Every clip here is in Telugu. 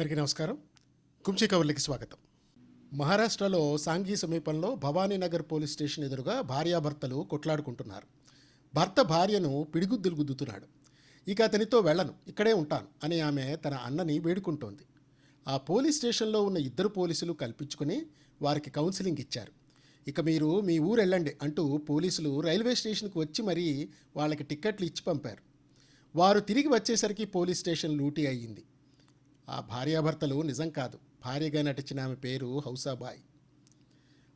అందరికీ నమస్కారం. కుంచి కవర్లకి స్వాగతం. మహారాష్ట్రలో సాంఘీ సమీపంలో భవానీనగర్ పోలీస్ స్టేషన్ ఎదురుగా భార్యాభర్తలు కొట్లాడుకుంటున్నారు. భర్త భార్యను పిడిగుద్దులు గుద్దుతున్నాడు ఇక అతనితో వెళ్ళను ఇక్కడే ఉంటాను అని ఆమె తన అన్నని వేడుకుంటోంది. ఆ పోలీస్ స్టేషన్లో ఉన్న ఇద్దరు పోలీసులు కల్పించుకుని వారికి కౌన్సిలింగ్ ఇచ్చారు. ఇక మీరు మీ ఊరు వెళ్ళండి అంటూ పోలీసులు రైల్వే స్టేషన్కు వచ్చి మరీ వాళ్ళకి టిక్కెట్లు ఇచ్చి పంపారు. వారు తిరిగి వచ్చేసరికి పోలీస్ స్టేషన్ లూటీ అయ్యింది. ఆ భార్యాభర్తలు నిజం కాదు. భార్యగా నటించిన ఆమె పేరు హౌసాబాయ్.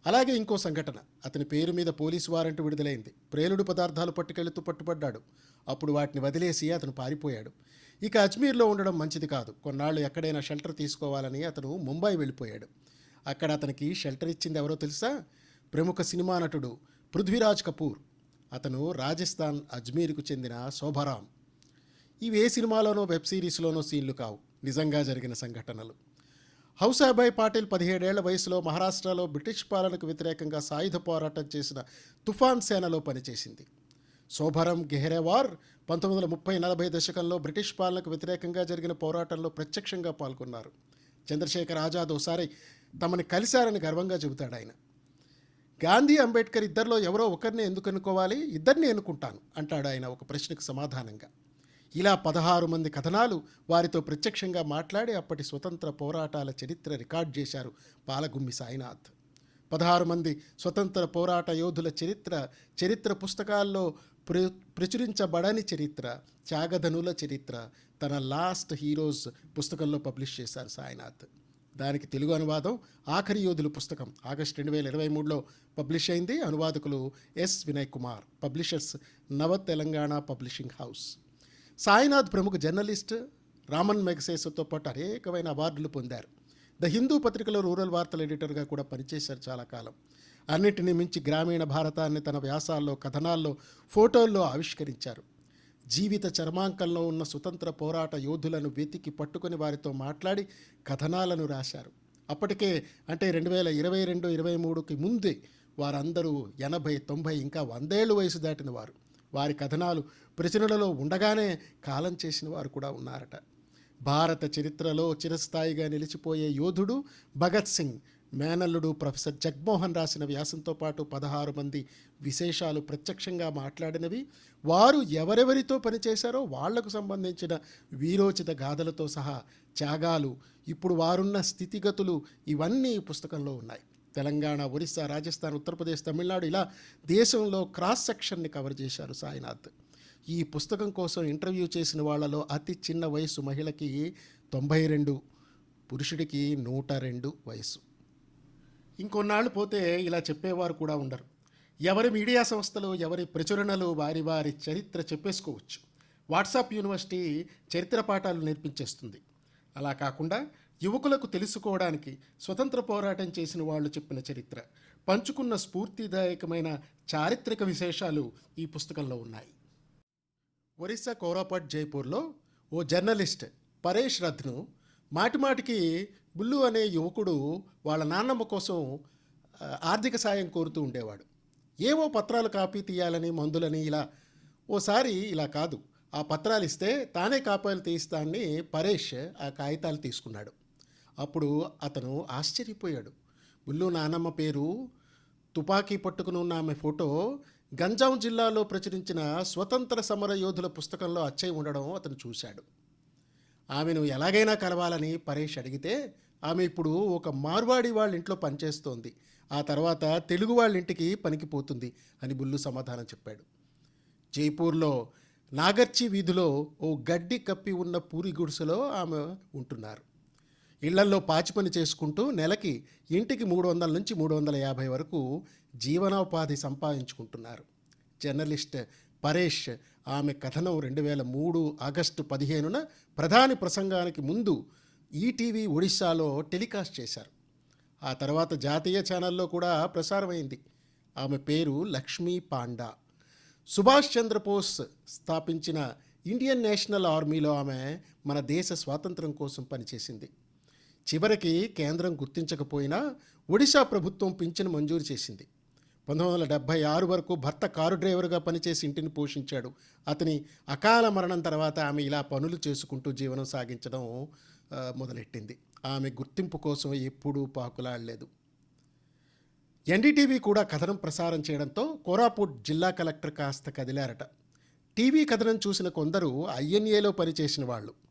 అలాగే ఇంకో సంఘటన. అతని పేరు మీద పోలీసు వారెంట్ విడుదలైంది. ప్రేలుడు పదార్థాలు పట్టుకెళ్తూ పట్టుబడ్డాడు. అప్పుడు వాటిని వదిలేసి అతను పారిపోయాడు. ఇక అజ్మీర్లో ఉండడం మంచిది కాదు. కొన్నాళ్ళు ఎక్కడైనా షెల్టర్ తీసుకోవాలని అతను ముంబై వెళ్ళిపోయాడు. అక్కడ అతనికి షెల్టర్ ఇచ్చింది ఎవరో తెలుసా? ప్రముఖ సినిమా నటుడు పృథ్వీరాజ్ కపూర్. అతను రాజస్థాన్ అజ్మీర్కు చెందిన శోభారాం ఇవి ఏ సినిమాలోనో వెబ్ సిరీస్లోనో సీన్లు కావు. నిజంగా జరిగిన సంఘటనలు. హౌసాబాయ్ పాటిల్ పదిహేడేళ్ళ వయసులో మహారాష్ట్రలో బ్రిటిష్ పాలనకు వ్యతిరేకంగా సాయుధ పోరాటం చేసిన తుఫాన్ సేనలో పనిచేసింది. శోభరం గెహ్రేవార్ పంతొమ్మిది వందల ముప్పై నలభై దశకంలో బ్రిటిష్ పాలనకు వ్యతిరేకంగా జరిగిన పోరాటంలో ప్రత్యక్షంగా పాల్గొన్నారు. చంద్రశేఖర్ ఆజాద్ ఒకసారి తమని కలిశారని గర్వంగా చెబుతాడు ఆయన. గాంధీ అంబేద్కర్ ఇద్దరిలో ఎవరో ఒకరిని ఎందుకు ఎన్నుకోవాలి? ఇద్దరిని ఎన్నుకుంటాను అంటాడు ఆయన ఒక ప్రశ్నకు సమాధానంగా. ఇలా పదహారు మంది కథనాలు వారితో ప్రత్యక్షంగా మాట్లాడి అప్పటి స్వతంత్ర పోరాటాల చరిత్ర రికార్డ్ చేశారు పాలగుమ్మి సాయినాథ్. పదహారు మంది స్వతంత్ర పోరాట యోధుల చరిత్ర చరిత్ర పుస్తకాల్లో ప్ర ప్రచురించబడని చరిత్ర త్యాగధనుల చరిత్ర తన లాస్ట్ హీరోస్ పుస్తకంలో పబ్లిష్ చేశారు సాయినాథ్. దానికి తెలుగు అనువాదం ఆఖరి యోధులు పుస్తకం ఆగస్టు రెండు వేల ఇరవై మూడులో పబ్లిష్ అయింది. అనువాదకులు S. Vinay Kumar publishers Nava Telangana publishing house. Sainath ప్రముఖ జర్నలిస్ట్ రామన్ మెగసేసతో పాటు అనేకమైన అవార్డులు పొందారు. ద హిందూ పత్రికలో రూరల్ వార్తల ఎడిటర్గా కూడా పనిచేశారు చాలా కాలం. అన్నిటినీ మించి గ్రామీణ భారతాన్ని తన వ్యాసాల్లో కథనాల్లో ఫోటోల్లో ఆవిష్కరించారు. జీవిత చర్మాంకంలో ఉన్న స్వతంత్ర పోరాట యోధులను వెతికి పట్టుకొని వారితో మాట్లాడి కథనాలను రాశారు. అప్పటికే అంటే రెండు వేల ఇరవై రెండు ఇరవై మూడుకి ముందే వారందరూ ఎనభై తొంభై ఇంకా వందేళ్ళు వయసు దాటిన వారు. వారి కథనాలు ప్రచురణలో ఉండగానే కాలం చేసిన వారు కూడా ఉన్నారట. భారత చరిత్రలో చిరస్థాయిగా నిలిచిపోయే యోధుడు భగత్ సింగ్ మేనల్లుడు ప్రొఫెసర్ జగ్మోహన్ రాసిన వ్యాసంతో పాటు పదహారు మంది విశేషాలు ప్రత్యక్షంగా మాట్లాడినవి. వారు ఎవరెవరితో పనిచేశారో వాళ్ళకు సంబంధించిన వీరోచిత గాథలతో సహా త్యాగాలు ఇప్పుడు వారున్న స్థితిగతులు ఇవన్నీ ఈ పుస్తకంలో ఉన్నాయి. తెలంగాణ ఒరిస్సా రాజస్థాన్ ఉత్తరప్రదేశ్ తమిళనాడు ఇలా దేశంలో క్రాస్ సెక్షన్ని కవర్ చేశారు సాయినాథ్. ఈ పుస్తకం కోసం ఇంటర్వ్యూ చేసిన వాళ్ళలో అతి చిన్న వయసు మహిళకి తొంభై రెండు పురుషుడికి నూట రెండు వయసు ఇంకొన్నాళ్ళు పోతే ఇలా చెప్పేవారు కూడా ఉండరు. ఎవరి మీడియా సంస్థలు ఎవరి ప్రచురణలు వారి వారి చరిత్ర చెప్పేసుకోవచ్చు. వాట్సాప్ యూనివర్సిటీ చరిత్ర పాఠాలు నేర్పించేస్తుంది. అలా కాకుండా యువకులకు తెలుసుకోవడానికి స్వతంత్ర పోరాటం చేసిన వాళ్ళు చెప్పిన చరిత్ర. పంచుకున్న స్ఫూర్తిదాయకమైన చారిత్రక విశేషాలు ఈ పుస్తకంలో ఉన్నాయి. ఒరిస్సా కోరాపట్ జైపూర్లో ఓ జర్నలిస్ట్ పరేష్ రథ్ను మాటిమాటికి బుల్లు అనే యువకుడు వాళ్ళ నాన్నమ్మ కోసం ఆర్థిక సాయం కోరుతూ ఉండేవాడు. ఏవో పత్రాలు కాపీ తీయాలని మందులని ఇలా ఓసారి ఇలా కాదు. ఆ పత్రాలు ఇస్తే తానే కాపీలు తీస్తానని పరేష్ ఆ కాగితాలు తీసుకున్నాడు. అప్పుడు అతను ఆశ్చర్యపోయాడు. బుల్లు నానమ్మ పేరు తుపాకీ పట్టుకుని ఉన్న ఆమె ఫోటో గంజాం జిల్లాలో ప్రచురించిన స్వతంత్ర సమర యోధుల పుస్తకంలో అచ్చై ఉండడం అతను చూశాడు. ఆమెను ఎలాగైనా కలవాలని పరేష్ అడిగితే ఆమె ఇప్పుడు ఒక మార్వాడి వాళ్ళ ఇంట్లో పనిచేస్తోంది. ఆ తర్వాత తెలుగు వాళ్ళ ఇంటికి అని బుల్లు సమాధానం చెప్పాడు. జైపూర్లో నాగర్చి వీధిలో ఓ గడ్డి కప్పి ఉన్న పూరి గుడిసెలో ఆమె ఉంటున్నారు. ఇళ్ళల్లో పాచి పని చేసుకుంటూ నెలకి ఇంటికి మూడు వందల నుంచి మూడు వందల యాభై వరకు జీవనోపాధి సంపాదించుకుంటున్నారు. జర్నలిస్ట్ పరేష్ ఆమె కథనం రెండు వేల మూడు ఆగస్టు పదిహేనున ప్రధాని ప్రసంగానికి ముందు ఈటీవీ ఒడిశాలో టెలికాస్ట్ చేశారు. ఆ తర్వాత జాతీయ ఛానల్లో కూడా ప్రసారమైంది. ఆమె పేరు లక్ష్మీ పాండా. సుభాష్ చంద్రబోస్ స్థాపించిన ఇండియన్ నేషనల్ ఆర్మీలో ఆమె మన దేశ స్వాతంత్రం కోసం పనిచేసింది. చివరికి కేంద్రం గుర్తించకపోయినా ఒడిశా ప్రభుత్వం పింఛను మంజూరు చేసింది. పంతొమ్మిది వందల డెబ్భై ఆరు వరకు భర్త కారు డ్రైవర్గా పనిచేసి ఇంటిని పోషించాడు. అతని అకాల మరణం తర్వాత ఆమె ఇలా పనులు చేసుకుంటూ జీవనం సాగించడం మొదలెట్టింది. ఆమె గుర్తింపు కోసం ఎప్పుడూ పాకులాడలేదు. ఎన్డీటీవీ కూడా కథనం ప్రసారం చేయడంతో కోరాపుట్ జిల్లా కలెక్టర్ కాస్త కదిలారట. టీవీ కథనం చూసిన కొందరు ఐఎన్ఏలో పనిచేసిన వాళ్ళు.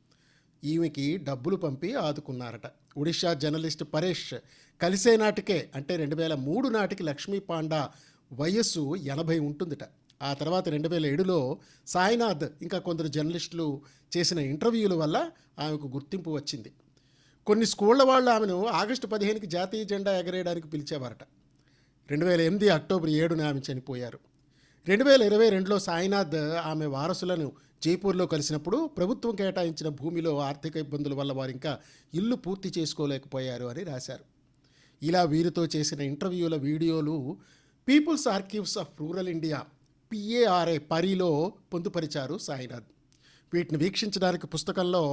ఈమెకి డబ్బులు పంపి ఆదుకున్నారట. ఒడిషా జర్నలిస్ట్ పరేష్ కలిసే నాటికే అంటే రెండు వేల మూడు నాటికి లక్ష్మీ పాండా వయస్సు ఎనభై ఉంటుందిట. ఆ తర్వాత రెండు వేల ఏడులో సాయినాథ్ ఇంకా కొందరు జర్నలిస్టులు చేసిన ఇంటర్వ్యూల వల్ల ఆమెకు గుర్తింపు వచ్చింది. కొన్ని స్కూళ్ళ వాళ్ళు ఆమెను ఆగస్టు పదిహేనుకి జాతీయ జెండా ఎగరేయడానికి పిలిచేవారట. రెండు వేల ఎనిమిది అక్టోబర్ ఏడున ఆమె చనిపోయారు. రెండు వేల ఇరవై రెండులో సాయినాథ్ ఆమె వారసులను జైపూర్లో కలిసినప్పుడు ప్రభుత్వం కేటాయించిన భూమిలో ఆర్థిక ఇబ్బందుల వల్ల వారు ఇంకా ఇల్లు పూర్తి చేసుకోలేకపోయారు అని రాశారు. ఇలా వీరితో చేసిన ఇంటర్వ్యూల వీడియోలు people's archives of rural India PARI పరిలో పొందుపరిచారు సాయినాథ్. వీటిని వీక్షించడానికి పుస్తకంలో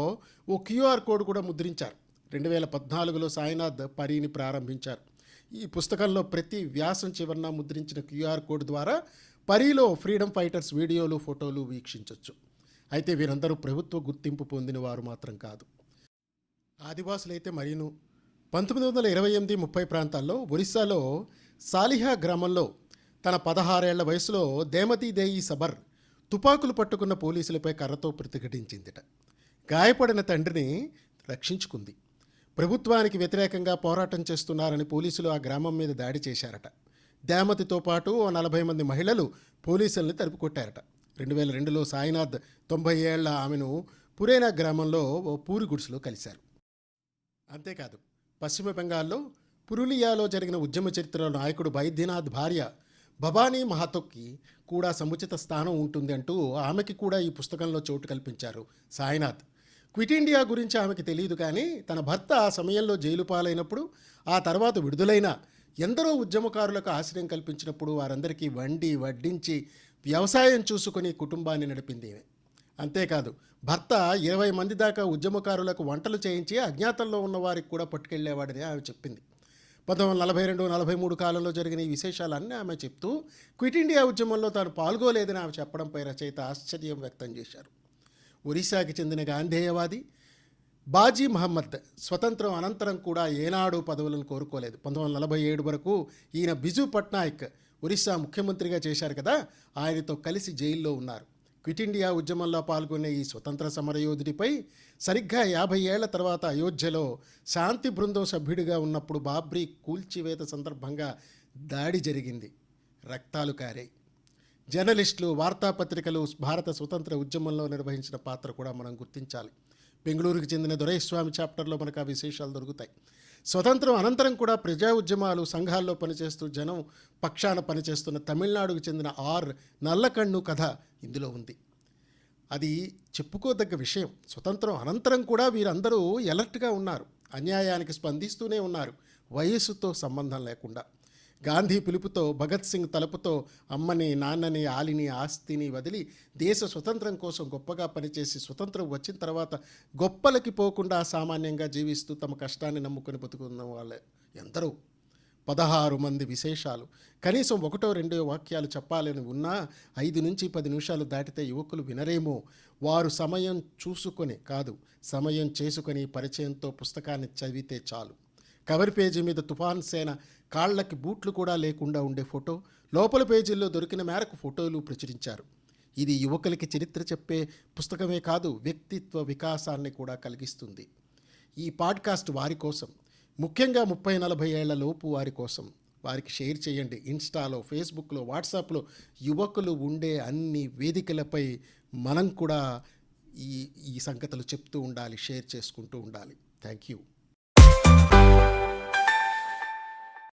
ఓ క్యూఆర్ కోడ్ కూడా ముద్రించారు. రెండు వేల పద్నాలుగులో సాయినాథ్ పరిని ప్రారంభించారు. ఈ పుస్తకంలో ప్రతి వ్యాసం చివరన ముద్రించిన క్యూఆర్ కోడ్ ద్వారా పరిలో ఫ్రీడమ్ ఫైటర్స్ వీడియోలు ఫోటోలు వీక్షించవచ్చు అయితే వీరందరూ ప్రభుత్వ గుర్తింపు పొందిన వారు మాత్రం కాదు. ఆదివాసులైతే మరీను. పంతొమ్మిది వందల ఇరవై ఎనిమిది ముప్పై ప్రాంతాల్లో ఒరిస్సాలో సాలిహా గ్రామంలో తన పదహారేళ్ళ వయసులో దేమతి దేయి సబర్ తుపాకులు పట్టుకున్న పోలీసులపై కర్రతో ప్రతిఘటించిందిట. గాయపడిన తండ్రిని రక్షించుకుంది. ప్రభుత్వానికి వ్యతిరేకంగా పోరాటం చేస్తున్నారని పోలీసులు ఆ గ్రామం మీద దాడి చేశారట. దేమతితో పాటు ఓ నలభై మంది మహిళలు పోలీసుల్ని తరుపుకొట్టారట. రెండు వేల రెండులో సాయినాథ్ తొంభై ఏళ్ళ ఆమెను పురేనా గ్రామంలో ఓ పూరి గుడిసెలో కలిశారు అంతేకాదు పశ్చిమ బెంగాల్లో పురులియాలో జరిగిన ఉద్యమ చరిత్రలో నాయకుడు బైద్యనాథ్ భార్య భవానీ మహాతోకి కూడా సముచిత స్థానం ఉంటుంది అంటూ ఆమెకి కూడా ఈ పుస్తకంలో చోటు కల్పించారు సాయినాథ్ క్విట్ ఇండియా గురించి ఆమెకి తెలియదు కానీ తన భర్త ఆ సమయంలో జైలు పాలైనప్పుడు ఆ తర్వాత విడుదలైన ఎందరో ఉద్యమకారులకు ఆశ్రయం కల్పించినప్పుడు వారందరికీ వండి వడ్డించి వ్యవసాయం చూసుకుని కుటుంబాన్ని నడిపింది ఈమె. అంతేకాదు భర్త ఇరవై మంది దాకా ఉద్యమకారులకు వంటలు చేయించి అజ్ఞాతంలో ఉన్న వారికి కూడా పట్టుకెళ్ళేవాడని ఆమె చెప్పింది. పంతొమ్మిది వందల నలభై రెండు నలభై మూడు కాలంలో జరిగిన ఈ విశేషాలన్నీ ఆమె చెప్తూ క్విట్ ఇండియా ఉద్యమంలో తాను పాల్గొలేదని ఆమె చెప్పడంపై రచయిత ఆశ్చర్యం వ్యక్తం చేశారు. ఒరిస్సాకి చెందిన గాంధేయవాది బాజీ మహమ్మద్ స్వతంత్రం అనంతరం కూడా ఏనాడు పదవులను కోరుకోలేదు. పంతొమ్మిది వందల నలభై ఏడు వరకు ఈయన బిజు పట్నాయక్ ఒరిస్సా ముఖ్యమంత్రిగా చేశారు కదా ఆయనతో కలిసి జైల్లో ఉన్నారు. క్విట్ ఇండియా ఉద్యమంలో పాల్గొనే ఈ స్వతంత్ర సమరయోధుడిపై సరిగ్గా యాభై ఏళ్ళ తర్వాత అయోధ్యలో శాంతి బృందం సభ్యుడిగా ఉన్నప్పుడు బాబ్రీ కూల్చివేత సందర్భంగా దాడి జరిగింది. రక్తాలు కారాయి. జర్నలిస్టులు వార్తాపత్రికలు భారత స్వతంత్ర ఉద్యమంలో నిర్వహించిన పాత్ర కూడా మనం గుర్తించాలి. బెంగళూరుకు చెందిన దొరైస్వామి చాప్టర్లో మనకు ఆ విశేషాలు దొరుకుతాయి. స్వతంత్రం అనంతరం కూడా ప్రజా ఉద్యమాలు సంఘాల్లో పనిచేస్తూ జనం పక్షాన పనిచేస్తున్న తమిళనాడుకు చెందిన ఆర్ నల్లకన్ను కథ ఇందులో ఉంది. అది చెప్పుకోదగ్గ విషయం. స్వతంత్రం అనంతరం కూడా వీరందరూ ఎలర్ట్గా ఉన్నారు. అన్యాయానికి స్పందిస్తూనే ఉన్నారు. వయస్సుతో సంబంధం లేకుండా. గాంధీ పిలుపుతో భగత్ సింగ్ తలుపుతో అమ్మని నాన్నని ఆలిని ఆస్తిని వదిలి దేశ స్వతంత్రం కోసం గొప్పగా పనిచేసి స్వతంత్రం వచ్చిన తర్వాత గొప్పలకి పోకుండా సామాన్యంగా జీవిస్తూ తమ కష్టాన్ని నమ్ముకొని బతుకున్న వాళ్ళే ఎందరో. పదహారు మంది విశేషాలు. కనీసం ఒకటో రెండో వాక్యాలు చెప్పాలని ఉన్నా ఐదు నుంచి పది నిమిషాలు దాటితే యువకులు వినరేమో. వారు సమయం చూసుకొని కాదు సమయం చేసుకొని పరిచయంతో పుస్తకాన్ని చదివితే చాలు. కవర్ పేజీ మీద తుఫాన్ సేన కాళ్ళకి బూట్లు కూడా లేకుండా ఉండే ఫోటో లోపల పేజీల్లో దొరికిన మేరకు ఫోటోలు ప్రచురించారు. ఇది యువకులకి చరిత్ర చెప్పే పుస్తకమే కాదు వ్యక్తిత్వ వికాసాన్ని కూడా కలిగిస్తుంది. ఈ పాడ్కాస్ట్ వారి కోసం. ముఖ్యంగా ముప్పై నలభై ఏళ్ళ లోపు వారి కోసం వారికి షేర్ చేయండి. ఇన్స్టాలో ఫేస్బుక్లో వాట్సాప్లో యువకులు ఉండే అన్ని వేదికలపై మనం కూడా ఈ ఈ సంగతులు చెప్తూ ఉండాలి షేర్ చేసుకుంటూ ఉండాలి. Thank you.